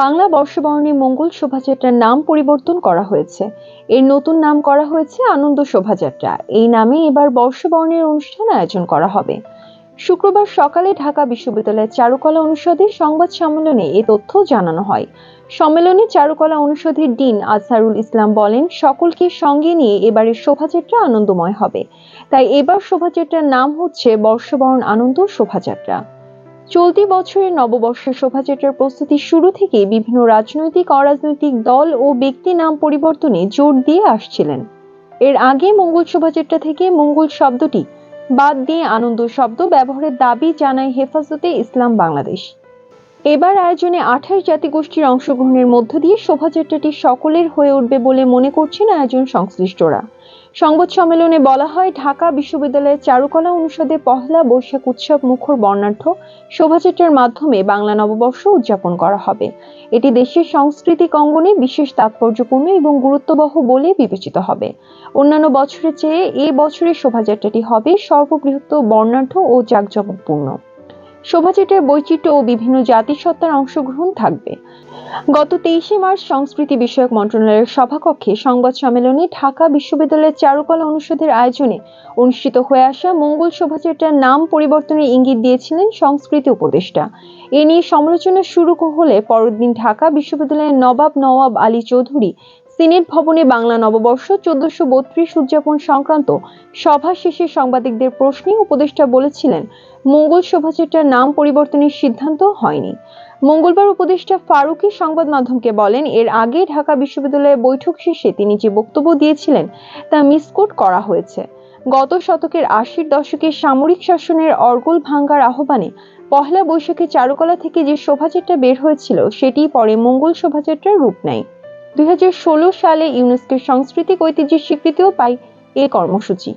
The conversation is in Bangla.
বাংলা বর্ষবরণী মঙ্গল শোভাযাত্রার নাম পরিবর্তন করা হয়েছে। এর নতুন নাম করা হয়েছে আনন্দ শোভাযাত্রা। এই নামে এবার বর্ষবরণের অনুষ্ঠান আয়োজন করা হবে। শুক্রবার সকালে ঢাকা বিশ্ববিদ্যালয়ের চারুকলা অনুষদের সংবাদ সম্মেলনে এ তথ্য জানানো হয়। সম্মেলনে চারুকলা অনুষদের ডিন আজহারুল ইসলাম বলেন, সকলকে সঙ্গে নিয়ে এবারের শোভাযাত্রা আনন্দময় হবে। তাই এবার শোভাযাত্রার নাম হচ্ছে বর্ষবরণ আনন্দ শোভাযাত্রা। চলতি বছরের নববর্ষের শোভাযাত্রার প্রস্তুতি শুরু থেকে বিভিন্ন রাজনৈতিক, অরাজনৈতিক দল ও ব্যক্তি নাম পরিবর্তনে জোর দিয়ে আসছিলেন। এর আগে মঙ্গল শোভাযাত্রা থেকে মঙ্গল শব্দটি বাদ দিয়ে আনন্দ শব্দ ব্যবহারের দাবি জানায় হেফাজতে ইসলাম বাংলাদেশ। এবার আয়োজনে আঠাশ জাতিগোষ্ঠীর অংশগ্রহণের মধ্য দিয়ে শোভাযাত্রাটি সকলের হয়ে উঠবে বলে মনে করছেন আয়োজন সংশ্লিষ্টরা। সংবাদ সম্মেলনে বলা হয়, ঢাকা বিশ্ববিদ্যালয়ের চারুকলা অনুষদে পহেলা বৈশাখ উৎসব মুখর বর্ণাঢ্য শোভাযাত্রার মাধ্যমে বাংলা নববর্ষ উদযাপন করা হবে। এটি দেশের সাংস্কৃতিক অঙ্গনে বিশেষ তাৎপর্যপূর্ণ এবং গুরুত্ববহ বলে বিবেচিত হবে। অন্যান্য বছরের চেয়ে এ বছরের শোভাযাত্রাটি হবে সর্ববৃহৎ, বর্ণাঢ্য ও জাঁকজমকপূর্ণ। শোভাযাত্রার বৈচিত্র্য ও বিভিন্ন জাতিসত্তার অংশগ্রহণ থাকবে। গত তেইশে মার্চ সংস্কৃতি বিষয়ক মন্ত্রণালয়ের সভাকক্ষে সংবাদ সম্মেলনে ঢাকা বিশ্ববিদ্যালয়ের চারুকলা অনুষদের আয়োজনে অনুষ্ঠিত হয়ে আসা মঙ্গল শোভাযাত্রার নাম পরিবর্তনের ইঙ্গিত দিয়েছিলেন সংস্কৃতি উপদেষ্টা। এ নিয়ে সমালোচনা শুরু হলে পরদিন ঢাকা বিশ্ববিদ্যালয়ের নবাব নওয়াব আলী চৌধুরী সিনেট ভবনে বাংলা নববর্ষ চোদ্দশো বত্রিশ উদযাপন সংক্রান্ত সভা শেষে সাংবাদিকদের প্রশ্নে উপদেষ্টা বলেছিলেন, মঙ্গল শোভাযাত্রার নাম পরিবর্তনের সিদ্ধান্ত হয়নি। মঙ্গলবার উপদেষ্টা ফারুকি সংবাদ মাধ্যমকে বলেন, এর আগে ঢাকা বিশ্ববিদ্যালয়ের বৈঠক শেষে তিনি যে বক্তব্য দিয়েছিলেন, তা মিসকোট করা হয়েছে। গত শতকের আশির দশকে সামরিক শাসনের অর্গল ভাঙ্গার আহ্বানে পহেলা বৈশাখে চারুকলা থেকে যে শোভাযাত্রা বের হয়েছিল, সেটি পরে মঙ্গল শোভাযাত্রার রূপ নেয়। দুই হাজার ষোলো সালে ইউনেস্কোর সাংস্কৃতিক ঐতিহ্যের স্বীকৃতিও পায় এ কর্মসূচি।